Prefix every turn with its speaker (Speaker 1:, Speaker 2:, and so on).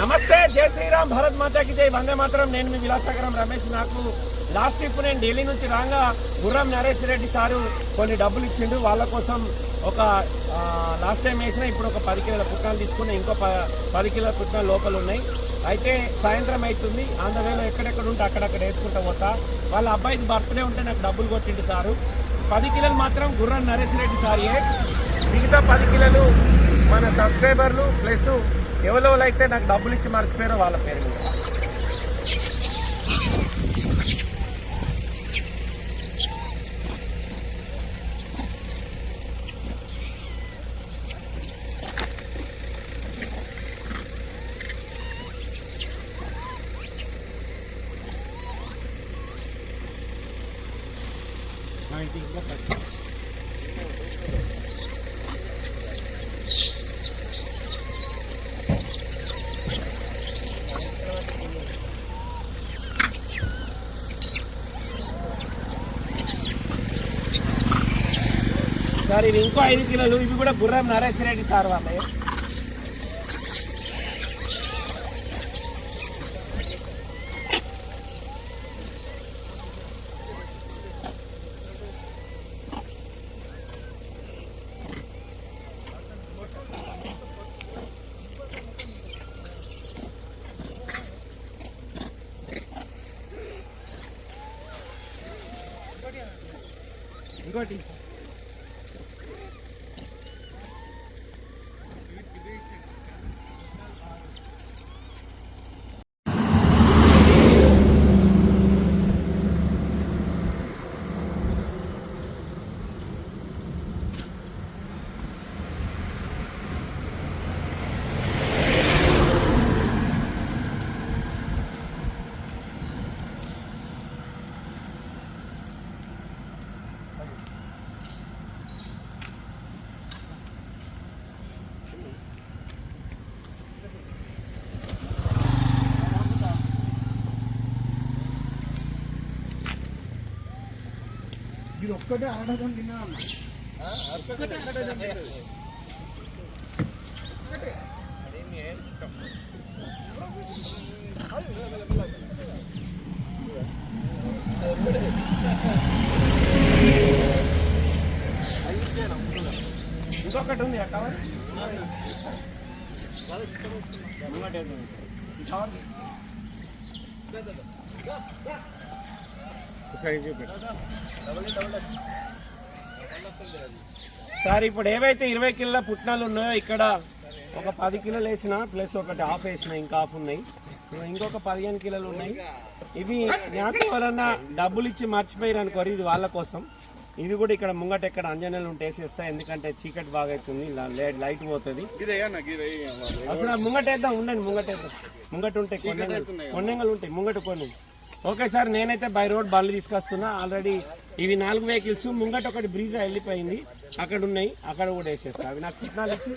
Speaker 1: నమస్తే జై శ్రీరామ్ భారత్ మాతాకి జై. వందే మాత్రం. నేను మీ విలాసాగరం రమేష్. నాకు లాస్ట్ ట్రిప్ నేను ఢిల్లీ నుంచి రాగా గుర్రం నరేష్ రెడ్డి సారు కొన్ని డబ్బులు ఇచ్చిండు. వాళ్ళ కోసం ఒక లాస్ట్ టైం వేసిన ఇప్పుడు ఒక పది కిలోల పుట్నాలు తీసుకుని ఇంకో ప పది కిలోల పుట్నాలు లోపల ఉన్నాయి. అయితే సాయంత్రం అవుతుంది. ఆంధ్రవేలో ఎక్కడెక్కడ ఉంటే అక్కడక్కడ వేసుకుంటా పోతా. వాళ్ళ అబ్బాయికి బర్త్డే ఉంటే నాకు డబ్బులు కొట్టిండు సారు. పది కిలోలు మాత్రం గుర్రం నరేష్ రెడ్డి సారియే మిగతా పది కిలోలు మన సబ్స్క్రైబర్లు ప్లస్ ఎవరెవరు అయితే నాకు డబ్బులు ఇచ్చి మర్చిపోయారో వాళ్ళ పేరు మీద. సార్ ఇది ఇంకో ఐదు కిలోలు ఇవి కూడా గుర్రం నరేష్ రెడ్డి సార్ వాళ్ళే. ఇంకోటి.
Speaker 2: ఇది ఒక్కటే అరడజన్ తిన్నాను
Speaker 1: ఒక్కటే ఉంది అక్కడ ముంగట ఉంది. ఈ కవర్ సార్ ఇప్పుడు ఏవైతే ఇరవై కిలోల పుట్నాలు ఉన్నాయో ఇక్కడ ఒక పది కిలోలు వేసిన ప్లస్ ఒకటి హాఫ్ వేసిన ఇంకా హాఫ్ ఉన్నాయి. ఇంకొక పదిహేను కిలోలు ఉన్నాయి. ఇవి నాకు ఎవరన్నా డబ్బులు ఇచ్చి మర్చిపోయారు అనుకోరు ఇది వాళ్ళ కోసం. ఇవి కూడా ఇక్కడ ముంగట ఎక్కడ అంజనాలు ఉంటే వేసేస్తా ఎందుకంటే చీకటి బాగా అవుతుంది లైట్ పోతుంది. అసలు ముంగట వేద్దాం ఉండండి ముంగట వేద్దాం. ముంగట ఉంటాయి కొన్నంగలు కొన్నంగలు ఉంటాయి ముంగట కొన్ని ఓకే సార్ నేనైతే బై రోడ్ బండ్లు తీసుకొస్తున్నా. ఆల్రెడీ ఇవి నాలుగు వెహికల్స్ ముంగట ఒకటి బ్రీజా వెళ్ళిపోయింది. అక్కడ ఉన్నాయి అక్కడ కూడా వేసేస్తా. అవి నాకు చిన్న ఇచ్చి